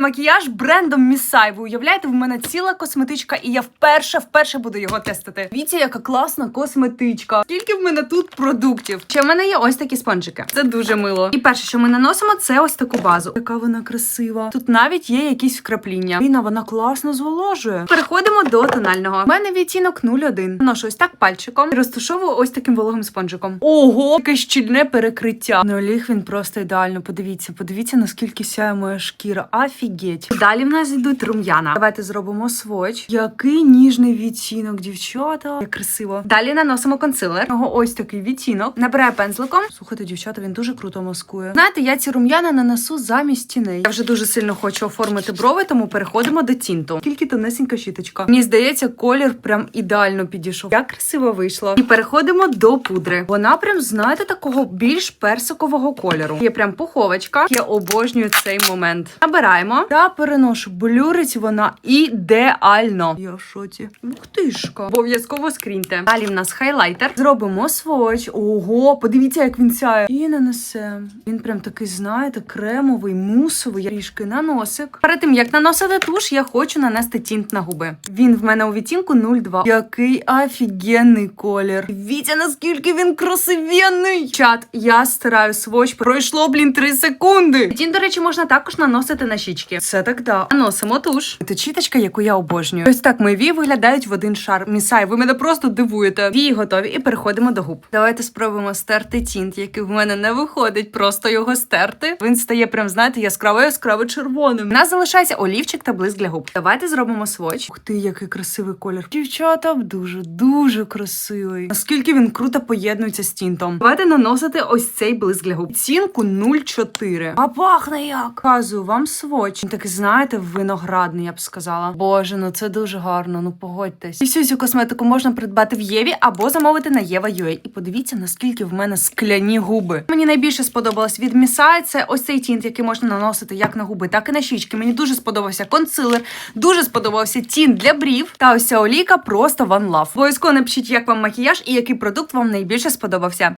Макіяж брендом Місай. Ви уявляєте, в мене ціла косметичка, і я вперше вперше буду його тестити. Дивіться, яка класна косметичка. Скільки в мене тут продуктів? Ще в мене є ось такі спонжики. Це дуже мило. І перше, що ми наносимо, це ось таку базу. Яка вона красива. Тут навіть є якісь вкрапління. Ліна, вона класно зволожує. Переходимо до тонального. У мене відтінок 01. Наношу ось так пальчиком і розташовую ось таким вологим спонжиком. Ого, яке щільне перекриття. На оліг він просто ідеально. Подивіться, подивіться, наскільки сяє моя шкіра. Офігеть. Далі в нас йдуть рум'яна. Давайте зробимо своч. Який ніжний відтінок, дівчата. Як красиво. Далі наносимо консилер. Його ось такий відтінок. Набираю пензликом. Слухайте, дівчата, він дуже круто маскує. Знаєте, я ці рум'яна нанесу замість тіней. Я вже дуже сильно хочу оформити брови, тому переходимо до тінту. Тільки тонесенька щіточка. Мені здається, колір прям ідеально підійшов. Як красиво вийшло. І переходимо до пудри. Вона прям, знаєте, такого більш персикового кольору. Є прям пуховочка. Я обожнюю цей момент. Набираємо та переношу. Блюрить вона ідеально. Я в шоці. Ух тишка. Обов'язково скріньте. Далі в нас хайлайтер. Зробимо своч. Ого, подивіться, як він сяє. І нанесемо. Він прям такий, знаєте, кремовий, мусовий. Трішки на носик. Перед тим як наносити туш, я хочу нанести тінт на губи. Він в мене у відтінку 02. Який офігенний колір. Дивіться, наскільки він красивенний. Чат, я стираю своч. Пройшло, блін, 3 секунди. Тінт, до речі, можна також наносити на щічки. Це так да. Наносимо туш. Це чіточка, яку я обожнюю. Ось так мої вії виглядають в один шар. Місай, ви мене просто дивуєте. Вії готові і переходимо до губ. Давайте спробуємо стерти тінт, який в мене не виходить. Просто його стерти. Він стає прям, знаєте, яскраво яскраво червоним. У нас залишається олівчик та блиск для губ. Давайте зробимо своч. Ух ти, який красивий колір. Дівчата, дуже дуже красивий. Наскільки він круто поєднується з тінтом. Давайте наносити ось цей блиск для губ. Цінку 0,4. А пахне як. Показую вам своч. Він такий, знаєте, виноградний, я б сказала. Боже, ну це дуже гарно. Ну погодьтесь. І всю цю косметику можна придбати в Єві або замовити на Єва.ua. І подивіться, наскільки в мене скляні губи. Мені найбільше сподобалось від Місай. Це ось цей тінт, який можна наносити як на губи, так і на щічки. Мені дуже сподобався консилер, дуже сподобався тінт для брів. Та ось ця олійка просто one love. Обов'язково напишіть, як вам макіяж і який продукт вам найбільше сподобався.